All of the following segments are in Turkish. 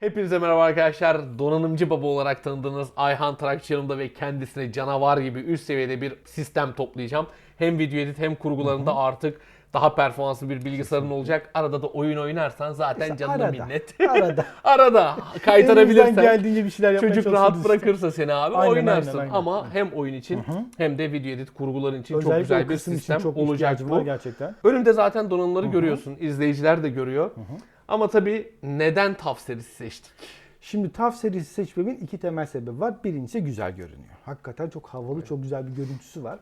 Hepinize merhaba arkadaşlar. Donanımcı baba olarak tanıdığınız Ayhan Tarakçı yanımda ve kendisine canavar gibi üst seviyede bir sistem toplayacağım. Hem video edit hem kurgularında artık daha performanslı bir bilgisayarın olacak. Arada da oyun oynarsan zaten İşte canına arada, minnet. arada. arada kaytarabilirsen. geldiğince bir şeyler yapmaya Çocuk rahat bırakırsa seni abi Aynen, oynarsın. aynen, aynen. Ama hem oyun için hem de video edit kurguların için çok Özellikle güzel o bir sistem çok olacak bu. gerçekten. Önümde zaten donanımları görüyorsun. İzleyiciler de görüyor. Ama tabii neden TAF serisi seçtik? Şimdi TAF serisi seçmemin iki temel sebebi var. Birincisi güzel görünüyor. Hakikaten çok havalı, çok güzel bir görüntüsü var.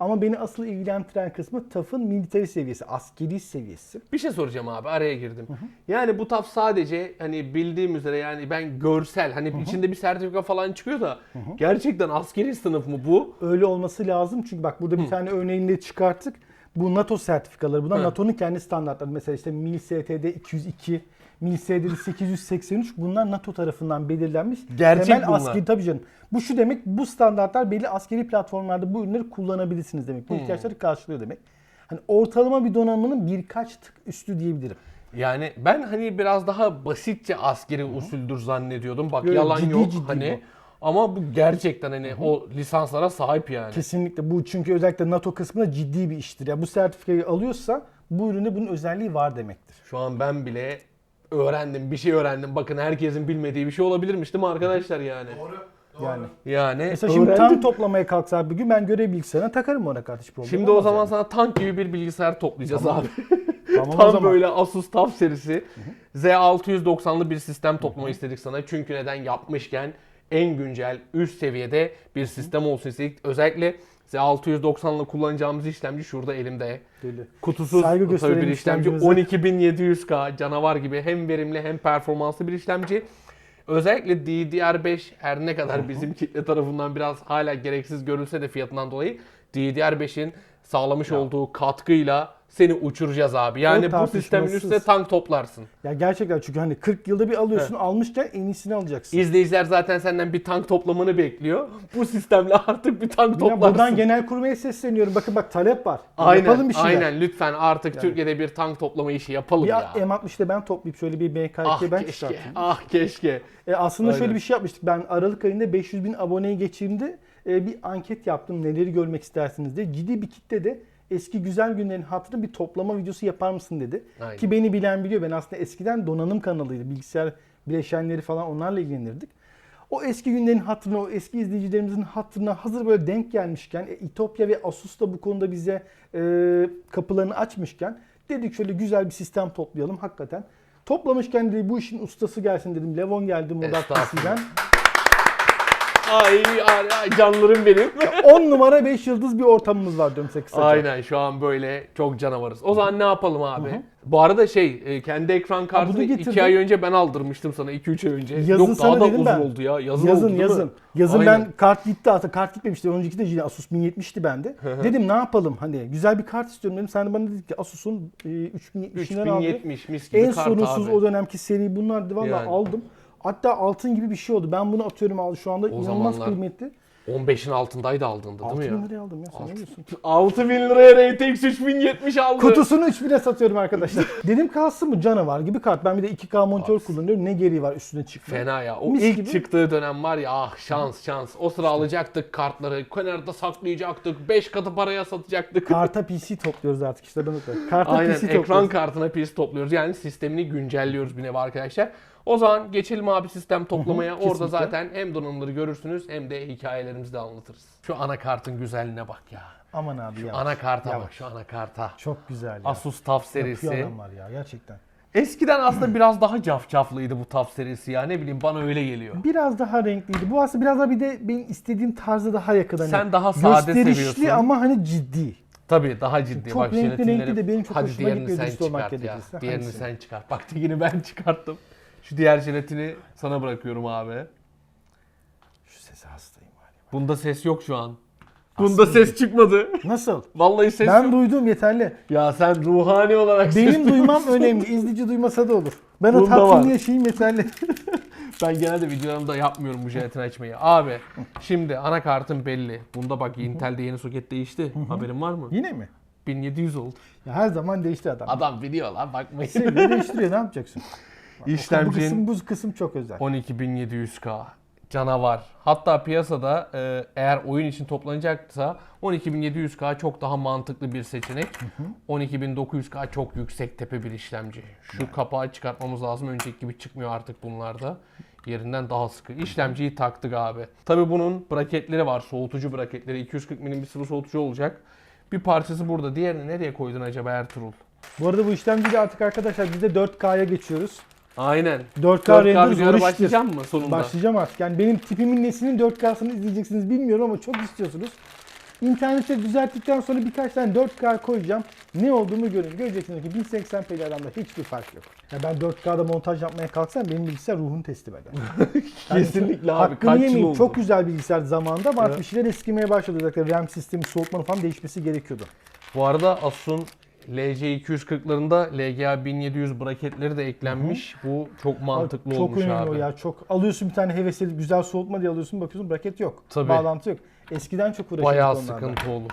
Ama beni asıl ilgilendiren kısmı TAF'ın military seviyesi, askeri seviyesi. Bir şey soracağım abi araya girdim. Yani bu TAF sadece hani bildiğim üzere yani ben görsel hani içinde bir sertifika falan çıkıyor da gerçekten askeri sınıf mı bu? Öyle olması lazım çünkü bak burada bir tane örneğini de çıkarttık. Bu NATO sertifikaları. Bunlar Hı. NATO'nun kendi standartları. Mesela işte MIL STD 202, MIL STD 883 bunlar NATO tarafından belirlenmiş. Gerçek temel bunlar. askeri tabii canım. Bu şu demek bu standartlar belli askeri platformlarda bu ürünleri kullanabilirsiniz demek. Bu ihtiyaçları karşılıyor demek. Hani ortalama bir donanımının birkaç tık üstü diyebilirim. Yani ben hani biraz daha basitçe askeri usuldür zannediyordum. Bak Yo, yalan ciddi yok ciddi hani. Ama bu gerçekten hani o lisanslara sahip yani. Kesinlikle bu çünkü özellikle NATO kısmında ciddi bir iştir. Ya bu sertifikayı alıyorsa bu üründe bunun özelliği var demektir. Şu an ben bile öğrendim, bir şey öğrendim. Bakın herkesin bilmediği bir şey olabilirmiş değil mi arkadaşlar yani? Yani. Yani Mesela şimdi öğrendim. tank toplamaya kalksa bir gün ben görev bilgisayarına takarım ona kardeş problem. Şimdi o olmaz zaman yani. sana tank gibi bir bilgisayar toplayacağız Tamam. abi. Tamam o Tam zaman. böyle Asus TUF serisi Z690'lı bir sistem toplamayı istedik sana. Çünkü neden yapmışken en güncel üst seviyede bir sistem olsun istedik. Özellikle Z690'la kullanacağımız işlemci şurada elimde. Deli. Kutusuz Saygı tabii bir işlemci. işlemcimize. 12700K canavar gibi hem verimli hem performanslı bir işlemci. Özellikle DDR5 her ne kadar bizim kitle tarafından biraz hala gereksiz görülse de fiyatından dolayı DDR5'in sağlamış olduğu katkıyla seni uçuracağız abi. Yani bu sistemin üstüne tank toplarsın. Ya gerçekten çünkü hani 40 yılda bir alıyorsun almışken en iyisini alacaksın. İzleyiciler zaten senden bir tank toplamanı bekliyor. Bu sistemle artık bir tank Ya toplarsın. buradan genel kurmaya sesleniyorum. Bakın bak talep var. Aynen, Yapalım bir şeyler. aynen lütfen artık Türkiye'de bir tank toplama işi yapalım Bir ya. M60'da ben toplayıp şöyle bir BK2'ye Ah ben keşke, çıkartayım. ah keşke. E aslında Aynen. şöyle bir şey yapmıştık. Ben Aralık ayında 500 bin aboneyi geçtiğimde e, bir anket yaptım. Neleri görmek istersiniz diye. Ciddi bir kitle de eski güzel günlerin hatırı bir toplama videosu yapar mısın dedi. Aynen. Ki beni bilen biliyor. Ben aslında eskiden donanım kanalıydı. Bilgisayar bileşenleri falan onlarla ilgilenirdik. O eski günlerin hatırına, o eski izleyicilerimizin hatırına hazır böyle denk gelmişken, e, İtopya ve Asus da bu konuda bize e, kapılarını açmışken dedik şöyle güzel bir sistem toplayalım hakikaten. Toplamışken de bu işin ustası gelsin dedim. Levon geldi Modak. Ay, ay, ay canlarım benim. 10 numara 5 yıldız bir ortamımız var diyorum size kısaca. Aynen şu an böyle çok canavarız. O zaman ne yapalım abi? Bu arada şey e, kendi ekran bunu 2 getirdim. ay önce ben aldırmıştım sana 2-3 ay önce. Yazın Yok daha sana da dedim uzun ben. oldu ya. Yazın, Yazın oldu yazın. Yazın Aynen. ben kart gitti aslında kart gitmemişti. Önceki de Asus 1070'ti bende. dedim ne yapalım hani güzel bir kart istiyorum dedim. Sen de bana dedin ki Asus'un e, 3070'inden al. 3070 mis gibi En kart sorunsuz abi. o dönemki seri bunlar valla Yani. aldım. Hatta altın gibi bir şey oldu. Ben bunu atıyorum al şu anda O inanılmaz zamanlar kıymetli. 15'in altındaydı aldığında değil 6 mi bin ya? liraya aldım ya sen ne diyorsun? 6000 liraya RTX 3070 aldı. Kutusunu 3000'e satıyorum arkadaşlar. Dedim kalsın mı canavar gibi kart. Ben bir de 2K monitör kullanıyorum. Ne gereği var üstüne çıkma. Fena ya. O Mis ilk gibi. çıktığı dönem var ya ah şans şans. O sıra alacaktık kartları. Kenarda saklayacaktık. 5 katı paraya satacaktık. Karta PC topluyoruz artık işte ben Karta Aynen PC ekran topluyoruz. kartına pis topluyoruz. Yani sistemini güncelliyoruz bir nevi arkadaşlar. O zaman geçelim abi sistem toplamaya. Orada zaten hem donanımları görürsünüz hem de hikayelerimizi de anlatırız. Şu anakartın güzelliğine bak ya. Aman abi ya. Anakarta Yavaş. bak şu anakarta. Çok güzel ya. Asus TUF serisi. Yapıyor adamlar ya gerçekten. Eskiden aslında biraz daha cafcaflıydı bu TUF serisi ya. Ne bileyim bana öyle geliyor. Biraz daha renkliydi. Bu aslında biraz daha bir de benim istediğim tarzda daha yakın. Hani Sen daha sade gösterişli seviyorsun. ama hani ciddi. Tabii daha ciddi. Çok bak renkli jelatinleri- renkli de benim çok Hadi hoşuma diğerini gitmiyor sen dürüst olmak çıkart ya. gerekirse. Diğerini Hangisi? sen çıkart. Bak tekini ben çıkarttım. Şu diğer jelatini sana bırakıyorum abi. Şu sese hastayım ya. Bunda ses yok şu an. Bunda ses çıkmadı. Nasıl? Vallahi ses Ben yok. duydum yeterli. Ya sen ruhani olarak ses Benim duymam önemli. İzleyici duymasa da olur. Ben o Bunda var. tatmini yaşayayım yeterli. Ben genelde videolarımda yapmıyorum bu jelatin açmayı. Abi şimdi anakartın belli. Bunda bak Intel'de yeni soket değişti. Haberin var mı? Yine mi? 1700 oldu. Ya her zaman değişti adam. Adam biliyor lan bakmayın. Seviyor değiştiriyor ne yapacaksın? Bu İşlemcinin kısım, bu kısım çok özel. 12700K canavar. Hatta piyasada e, eğer oyun için toplanacaksa 12700K çok daha mantıklı bir seçenek. 12900K çok yüksek tepe bir işlemci. Şu kapağı çıkartmamız lazım. Önceki gibi çıkmıyor artık bunlarda. Yerinden daha sıkı. İşlemciyi taktık abi. Tabi bunun braketleri var. Soğutucu braketleri. 240 milim bir sıvı soğutucu olacak. Bir parçası burada. Diğerini nereye koydun acaba Ertuğrul? Bu arada bu işlemciyle artık arkadaşlar biz de 4K'ya geçiyoruz. Aynen. 4K, 4K render zor iştir. başlayacağım mı sonunda? Başlayacağım artık. Yani benim tipimin nesinin 4K'sını izleyeceksiniz bilmiyorum ama çok istiyorsunuz. İnternette düzelttikten sonra birkaç tane 4K koyacağım. Ne olduğumu görün. Göreceksiniz ki 1080p'li aramda hiçbir fark yok. Ya ben 4K'da montaj yapmaya kalksam benim bilgisayar ruhunu teslim eder. Yani Kesinlikle abi. Hakkını Kaç yıl yemeyeyim. oldu? Çok güzel bilgisayar zamanında ama Evet. bir şeyler eskimeye başladı. Özellikle RAM sistemi, soğutmanın falan değişmesi gerekiyordu. Bu arada Asus'un LC240'larında LGA 1700 braketleri de eklenmiş. Bu çok mantıklı çok olmuş önemli abi. o ya. Çok alıyorsun bir tane hevesli güzel soğutma diye alıyorsun bakıyorsun braket yok. Tabii. Bağlantı yok. Eskiden çok uğraşıyorduk Bayağı onlarla. sıkıntı olur.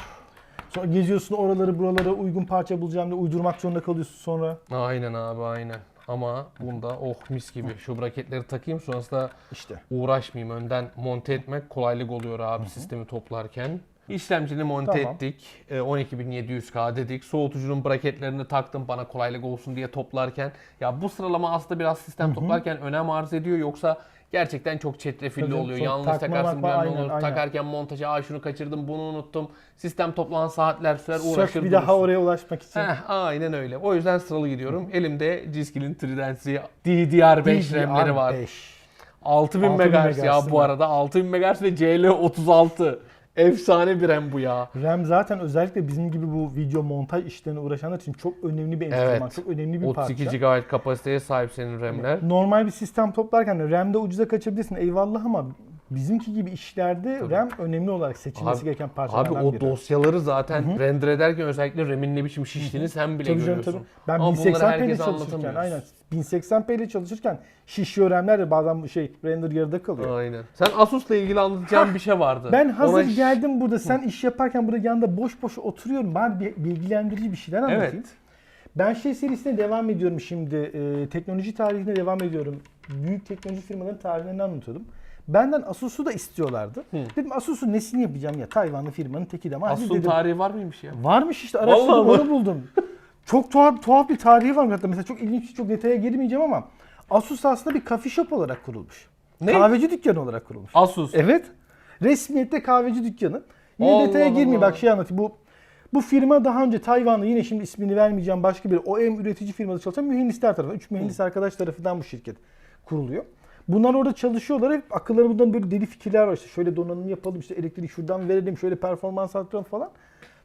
Sonra geziyorsun oraları buralara uygun parça bulacağım diye uydurmak zorunda kalıyorsun sonra. Aynen abi aynen. Ama bunda oh mis gibi. Şu braketleri takayım sonrasında İşte. uğraşmayayım. Önden monte etmek kolaylık oluyor abi sistemi toplarken. İşlemcini monte Tamam. ettik. Ee, 12700K dedik. Soğutucunun braketlerini taktım bana kolaylık olsun diye toplarken. Ya bu sıralama aslında biraz sistem toplarken önem arz ediyor. Yoksa gerçekten çok çetrefilli Tabii, oluyor. çok Yanlış takma takarsın makma, bir anda aynen, olur. aynen. Takarken montaja aa şunu kaçırdım bunu unuttum. Sistem toplan saatler sürer Sök uğraşır bir daha durursun. oraya ulaşmak için. Heh, aynen öyle. O yüzden sıralı gidiyorum. Elimde Ciskin'in Tridency DDR5 RAM'leri var. 5. 6000 6000 MHz ya bu arada. 6000 MHz ve CL36. Efsane bir RAM bu ya. RAM zaten özellikle bizim gibi bu video montaj işlerine uğraşanlar için çok önemli bir enstrüman, Evet. çok önemli bir 32 parça. GB kapasiteye sahip senin RAM'ler. Normal bir sistem toplarken RAM'de ucuza kaçabilirsin eyvallah ama bizimki gibi işlerde RAM önemli olarak seçilmesi Abi- gereken parçalardan Abi o biri. dosyaları zaten render ederken özellikle RAM'in ne biçim şiştiğini sen bile Tabii canım görüyorsun. tabii. Ben Ama bunları 1080p ile herkese çalışırken anlatamıyoruz. aynen 1080p ile çalışırken şişiyor RAM'ler de bazen şey render yarıda kalıyor. Aynen. Sen Asus'la ilgili anlatacağın bir şey vardı. Ben hazır Ona- geldim burada sen iş yaparken burada yanında boş boş oturuyorum. Ben bir bilgilendirici bir şeyler anlatayım. Evet. Ben şey serisine devam ediyorum şimdi. Ee, teknoloji tarihine devam ediyorum. Büyük teknoloji firmaların tarihlerini anlatıyordum. Benden Asus'u da istiyorlardı. Dedim Asus'un nesini yapacağım ya Tayvanlı firmanın teki de. Ama Asus'un dedim, tarihi var mıymış ya? Varmış işte araştırdım onu buldum. çok tuhaf tuhaf bir tarihi var hatta mesela çok ilginç çok detaya girmeyeceğim ama Asus aslında bir coffee shop olarak kurulmuş. Ne? Kahveci dükkanı olarak kurulmuş. Asus. Evet. Resmiyette kahveci dükkanı. Yine Allah detaya girmeyeyim bak şey anlatayım. Bu bu firma daha önce Tayvan'da yine şimdi ismini vermeyeceğim başka bir OEM üretici firmada çalışan mühendisler tarafından, üç mühendis arkadaş tarafından bu şirket kuruluyor. Bunlar orada çalışıyorlar. Hep akılları bundan böyle deli fikirler var. İşte şöyle donanım yapalım, işte elektriği şuradan verelim, şöyle performans arttıralım falan.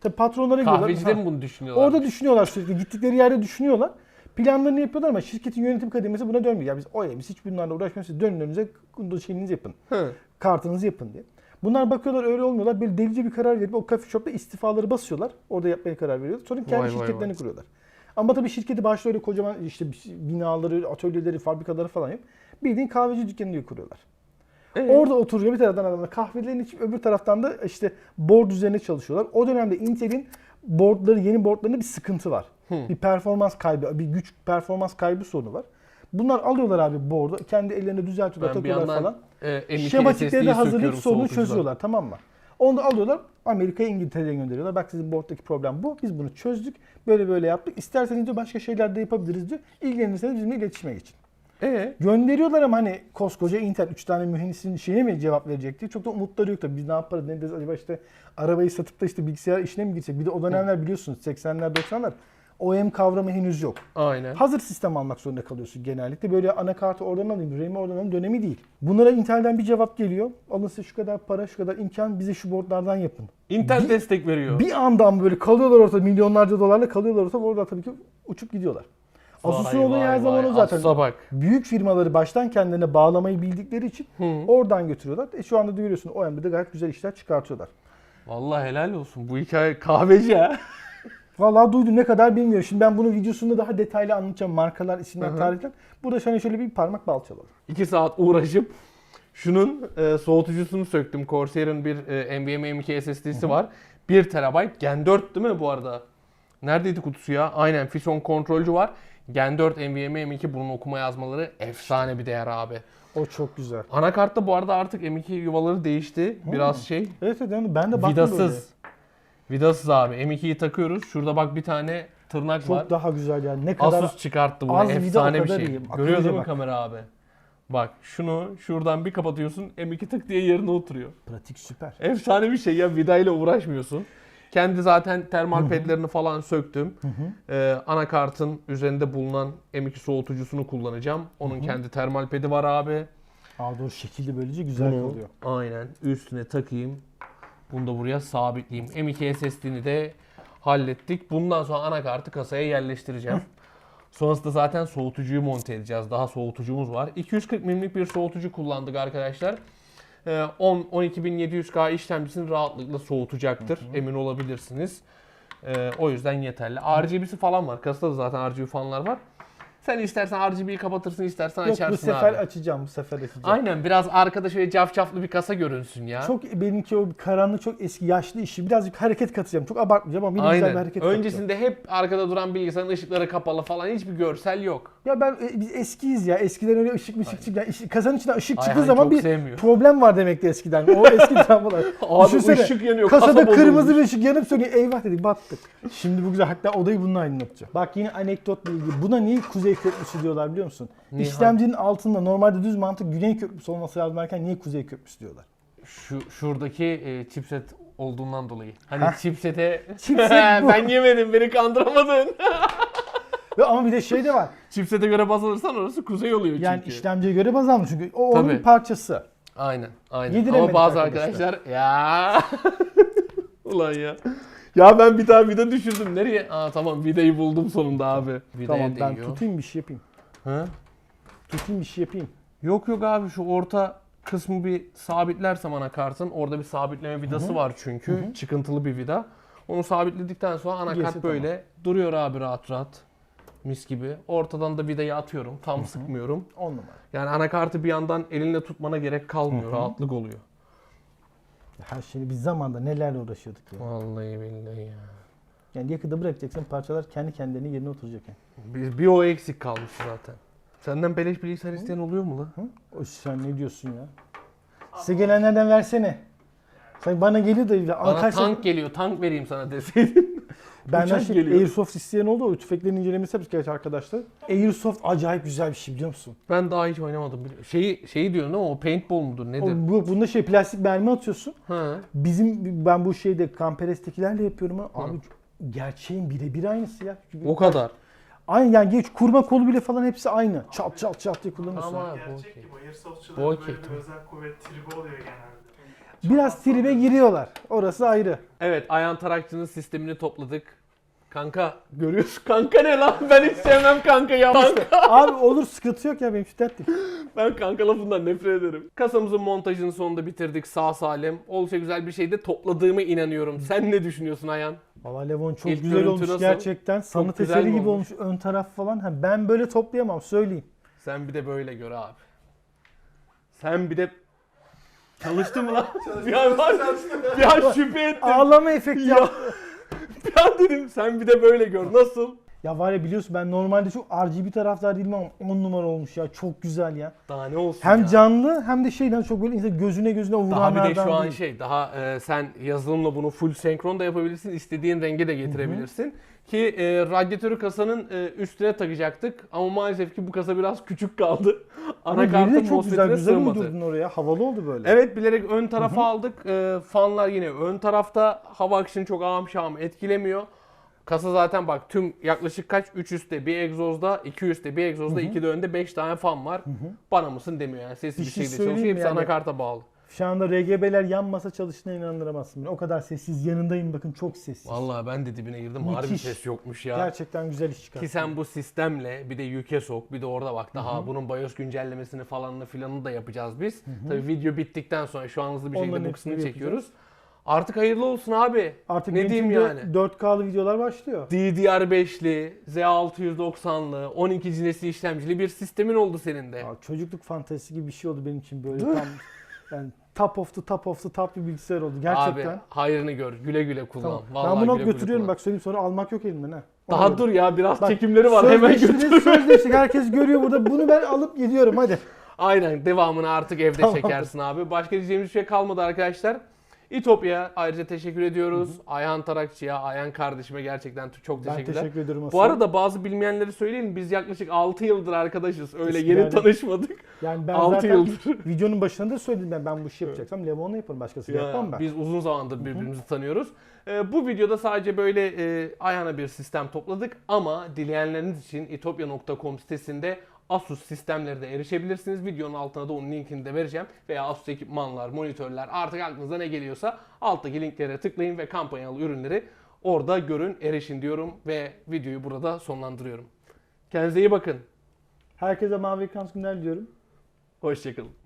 Tabii patronlara gidiyorlar. Kahveciler mi bunu düşünüyorlar? Orada düşünüyorlar sürekli. Gittikleri yerde düşünüyorlar. Planlarını yapıyorlar ama şirketin yönetim kademesi buna dönmüyor. Ya biz o biz hiç bunlarla uğraşmıyoruz. Siz Dönün önünüze şeyinizi yapın. Hı. Kartınızı yapın diye. Bunlar bakıyorlar öyle olmuyorlar. Böyle delice bir karar verip o coffee shop'ta istifaları basıyorlar. Orada yapmaya karar veriyorlar. Sonra kendi Vay vay şirketlerini vay. kuruyorlar. Ama tabii şirketi başta öyle kocaman işte binaları, atölyeleri, fabrikaları falan yok. Bildiğin kahveci dükkanı diye kuruyorlar. Ee? Orada oturuyor bir taraftan adamlar kahvelerini içip öbür taraftan da işte board üzerine çalışıyorlar. O dönemde Intel'in boardları, yeni boardlarında bir sıkıntı var. Bir performans kaybı, bir güç performans kaybı sorunu var. Bunlar alıyorlar abi board'u, kendi ellerine düzeltiyorlar, Ben takıyorlar yandan falan. e, M.2 Şematikleri de hazırlayıp sorunu çözüyorlar tamam mı? Onu da alıyorlar Amerika'ya İngiltere'ye gönderiyorlar. Bak sizin board'daki problem bu. Biz bunu çözdük. Böyle böyle yaptık. İsterseniz de başka şeyler de yapabiliriz diyor. İlgilenirseniz bizimle iletişime geçin. Ee? Gönderiyorlar ama hani koskoca Intel 3 tane mühendisin şeyine mi cevap verecek diye çok da umutları yok tabii. Biz ne yaparız ne ederiz acaba işte arabayı satıp da işte bilgisayar işine mi girsek? Bir de o dönemler biliyorsunuz 80'ler 90'lar OEM kavramı henüz yok. Aynen. Hazır sistem almak zorunda kalıyorsun genellikle. Böyle anakartı oradan alayım, RAM'i oradan alayım dönemi değil. Bunlara Intel'den bir cevap geliyor. Alın size şu kadar para, şu kadar imkan bize şu boardlardan yapın. Intel Bir- destek veriyor. Bir andan böyle kalıyorlar ortada milyonlarca dolarla kalıyorlar ortada. Orada tabii ki uçup gidiyorlar. Asus'un vay her zaman o zaten. Asus'a bak. Büyük firmaları baştan kendilerine bağlamayı bildikleri için oradan götürüyorlar. E şu anda da görüyorsun OEM'de de gayet güzel işler çıkartıyorlar. Vallahi helal olsun. Bu hikaye kahveci ha. Vallahi duydum ne kadar bilmiyorum. Şimdi ben bunu videosunda daha detaylı anlatacağım. Markalar, isimler, Hı hı. tarihler. Burada şöyle şöyle bir parmak balçalalım. 2 saat uğraşıp şunun e, soğutucusunu söktüm. Corsair'ın bir e, NVMe M.2 SSD'si var. 1 TB Gen 4 değil mi bu arada? Neredeydi kutusu ya? Aynen Fison kontrolcü var. Gen 4 NVMe M2 bunun okuma yazmaları efsane bir değer abi. O çok güzel. Anakartta bu arada artık M2 yuvaları değişti. Biraz şey Evet evet yani ben de baktım vidasız. Vidasız abi. M2'yi takıyoruz. Şurada bak bir tane tırnak böyle. Çok var. daha güzel yani. Ne kadar Asus çıkarttı bunu. az vida Efsane bir şey. iyi. Görüyor değil mi kamera abi? Bak şunu şuradan bir kapatıyorsun. M2 tık diye yerine oturuyor. pratik süper. Efsane bir şey ya vidayla uğraşmıyorsun. Kendi zaten termal pedlerini falan söktüm. Ee, anakartın üzerinde bulunan M2 soğutucusunu kullanacağım. Onun kendi termal pedi var abi. Aa doğru şekilde böylece güzel Bunu kalıyor. aynen üstüne takayım. Bunu da buraya sabitleyeyim. M2 SSD'ni de hallettik. Bundan sonra anakartı kasaya yerleştireceğim. Sonrasında zaten soğutucuyu monte edeceğiz. Daha soğutucumuz var. 240 mm'lik bir soğutucu kullandık arkadaşlar. Ee, 10 12700K işlemcisini rahatlıkla soğutacaktır. Emin olabilirsiniz. Ee, o yüzden yeterli. RGB'si falan var. Kasada da zaten RGB fanlar var. Sen istersen RGB'yi kapatırsın, istersen Yok açarsın bu sefer abi. açacağım, bu sefer açacağım. Aynen biraz arkada şöyle cafcaflı bir kasa görünsün ya. Çok benimki o karanlık çok eski yaşlı işi. Birazcık hareket katacağım. Çok abartmayacağım ama yine güzel bir hareket katacağım. Öncesinde hep arkada duran bilgisayarın ışıkları kapalı falan hiçbir görsel yok. Ya ben e, biz eskiyiz ya. Eskiden öyle ışık mışık çık. Yani kazanın içinden ışık çıktığı Ayhan zaman çok bir sevmiyor. problem var demekti eskiden. O eski travmalar. Abi ışık yanıyor. Kasada kasa kırmızı bir ışık yanıp sönüyor. Eyvah dedik battık. Şimdi bu güzel. Hatta odayı bununla aydınlatacağım. Bak yine anekdot bilgi. Buna niye kuzey köprüsü diyorlar biliyor musun? Niye? İşlemcinin altında normalde düz mantık güney köprüsü olması lazım derken niye kuzey köprüsü diyorlar? Şu şuradaki e, chipset olduğundan dolayı. Hani chipsete Chipset bu. ben yemedim beni kandıramadın. Ama bir de şey de var. chipsete göre baz alırsan orası kuzey oluyor çünkü. Yani işlemciye göre baz almış çünkü o onun Tabii. parçası. Aynen aynen. Ama bazı arkadaşlar. arkadaşlar ya Ulan ya. Ya ben bir daha vida düşürdüm. Nereye? Aa tamam vidayı buldum sonunda abi. Vidaya tamam ben değiyor. tutayım bir şey yapayım. Ha? Tutayım bir şey yapayım. Yok yok abi şu orta kısmı bir sabitlersem anakartın orada bir sabitleme vidası var çünkü. Çıkıntılı bir vida. Onu sabitledikten sonra anakart Gerisi böyle duruyor abi rahat rahat. Mis gibi. Ortadan da vidayı atıyorum. Tam sıkmıyorum. 10 numara. Yani anakartı bir yandan elinle tutmana gerek kalmıyor. Rahatlık oluyor. Her şeyi biz zamanda nelerle uğraşıyorduk ya. Vallahi billahi ya. Yani yakında bırakacaksın parçalar kendi kendine yerine oturacak yani. Bir, bir o eksik kalmış zaten. Senden beleş bilgisayar isteyen oluyor mu lan? Hı? O sen ne diyorsun ya? Size gelenlerden versene. Sen bana geliyor da Bana arkadaşlar tank geliyor. Tank vereyim sana deseydin. Benden uçak şey, geliyor. Airsoft isteyen oldu. O tüfeklerin incelemesi yaptık gerçi arkadaşlar. Airsoft acayip güzel bir şey biliyor musun? ben daha hiç oynamadım. Şeyi, şeyi diyorsun mi? O paintball mudur? O, Nedir? bu, bunda şey plastik mermi atıyorsun. Ha. Bizim ben bu şeyde Kamperes'tekilerle yapıyorum ama abi gerçeğin birebir aynısı ya. O kadar. Aynı yani geç kurma kolu bile falan hepsi aynı. Çat çat çat diye kullanıyorsun. Ama bu Gerçek okey. gibi. Bu okey, özel kuvvet tribi oluyor genelde. Biraz tribe giriyorlar. Orası ayrı. Evet Ayhan Tarakçı'nın sistemini topladık. Kanka görüyorsun. Kanka ne lan? Ben hiç sevmem kanka ya. Kanka. Abi olur sıkıntı yok ya benim için dert değil. Ben kanka lafından nefret ederim. Kasamızın montajını sonunda bitirdik sağ salim. Oldukça güzel bir şey de topladığıma inanıyorum. Sen ne düşünüyorsun Ayhan? Valla Levon çok İlk güzel görüntü olmuş nasıl? gerçekten. Sanat güzel eseri gibi olmuş. olmuş? ön taraf falan. Ha, ben böyle toplayamam söyleyeyim. Sen bir de böyle gör abi. Sen bir de... Çalıştı mı lan? bir an var bir an şüphe ettim. Ağlama efekti Ya. ya. Bir an dedim sen bir de böyle gör. Nasıl? Ya var ya biliyorsun ben normalde çok RGB taraftar değilim ama 10 numara olmuş ya. Çok güzel ya. Daha ne olsun Hem ya? canlı hem de şeyden çok böyle insan gözüne gözüne Daha vuranlardan bir de şu an değil. şey daha e, sen yazılımla bunu full senkron da yapabilirsin. istediğin renge de getirebilirsin. Ki e, radyatörü kasanın e, üstüne takacaktık ama maalesef ki bu kasa biraz küçük kaldı. Ama yeri de Anakartın çok güzel MOSFET'ine güzel sığmadı. uydurdun oraya. Havalı oldu böyle. Evet bilerek ön tarafa aldık. E, fanlar yine ön tarafta. Hava akışını çok ağam şahım etkilemiyor. Kasa zaten bak tüm yaklaşık kaç? 3 üstte bir egzozda, 2 üstte bir egzozda, 2 de önde 5 tane fan var. Bana mısın demiyor yani. Sesli Bir bir şey şekilde çalışıyor. Hepsi yani? anakarta bağlı. Şu anda RGB'ler yanmasa çalıştığına inandıramazsın. O kadar sessiz. Yanındayım bakın çok sessiz. Vallahi ben de dibine girdim. Harbi Müthiş. ses yokmuş ya. Gerçekten güzel iş çıkarttın. Ki sen bu sistemle bir de yüke sok, bir de orada bak daha bunun BIOS güncellemesini falanını filanını da yapacağız biz. Tabii video bittikten sonra şu an hızlı bir şekilde Onların bu kısmını çekiyoruz. Artık hayırlı olsun abi. Artık ne diyeyim yani? 4K'lı videolar başlıyor. DDR5'li, Z690'lı, 12. nesil işlemcili bir sistemin oldu senin de. Ya çocukluk fantezisi gibi bir şey oldu benim için böyle tam. Yani top of the top of the top bir bilgisayar oldu gerçekten. Abi hayrını gör. Güle güle kullan. Tamam. Vallahi ben bunu güle güle götürüyorum kullan. bak söyleyeyim sonra almak yok elimden ha. Ona Daha göre. dur ya biraz Bak, çekimleri var. Hemen götür. sözleştik. Herkes görüyor burada. Bunu ben alıp gidiyorum hadi. Aynen devamını artık evde Tamamdır. çekersin abi. Başka diyeceğimiz bir şey kalmadı arkadaşlar. İtopya ayrıca teşekkür ediyoruz. Ayhan Tarakçı'ya, Ayhan kardeşime gerçekten çok Ben teşekkürler. teşekkür ederim Bu arada bazı bilmeyenleri söyleyeyim. Biz yaklaşık 6 yıldır arkadaşız. Öyle yeni Eskilerden. tanışmadık. yani ben 6 zaten yıldır. videonun başında da söyledim ben, ben bu işi yapacaksam Levon'la yaparım başkası Ya, yapmam ben. Biz uzun zamandır birbirimizi tanıyoruz. Ee, bu videoda sadece böyle e, Ayhan'a bir sistem topladık ama dileyenleriniz için itopya.com sitesinde Asus sistemleri de erişebilirsiniz. Videonun altına da onun linkini de vereceğim. Veya Asus ekipmanlar, monitörler artık aklınıza ne geliyorsa alttaki linklere tıklayın ve kampanyalı ürünleri orada görün, erişin diyorum ve videoyu burada sonlandırıyorum. Kendinize iyi bakın. Herkese mavi ekran günler diliyorum. Hoşçakalın.